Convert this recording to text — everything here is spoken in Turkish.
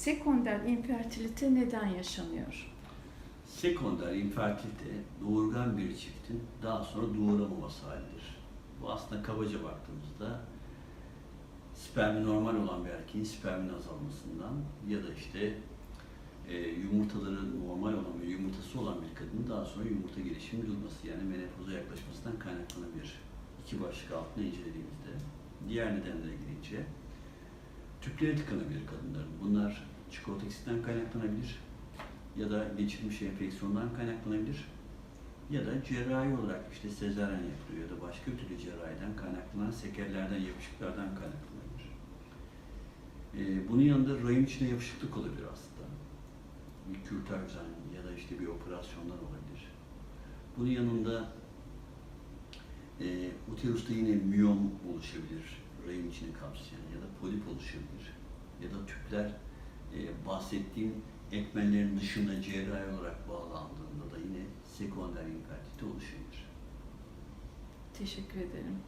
Sekonder infertilite neden yaşanıyor? Sekonder infertilite doğurgan bir çiftin daha sonra doğuramaması halidir. Bu aslında kabaca baktığımızda spermi normal olan bir erkeğin spermin azalmasından ya da işte e, yumurtaları normal olan ve yumurtası olan bir kadının daha sonra yumurta gelişimi durması yani menopoza yaklaşmasından kaynaklanabilir. İki başlık altında incelediğimizde diğer nedenlere gelince tüpleri tıkanabilir kadınların. Bunlar çikolata eksisinden kaynaklanabilir ya da geçirmiş enfeksiyondan kaynaklanabilir ya da cerrahi olarak işte sezaryen yapılıyor ya da başka türlü cerrahiden kaynaklanan sekellerden, yapışıklardan kaynaklanabilir. Ee, bunun yanında rahim içine yapışıklık olabilir aslında. Bir kürtajdan ya da işte bir operasyondan olabilir. Bunun yanında e, uterusta yine miyom oluşabilir, rahim içini kapsayan ya da polip oluşabilir. Ya da tüpler e, bahsettiğim ekmenlerin dışında cerrahi olarak bağlandığında da yine sekonder infertilite oluşabilir. Teşekkür ederim.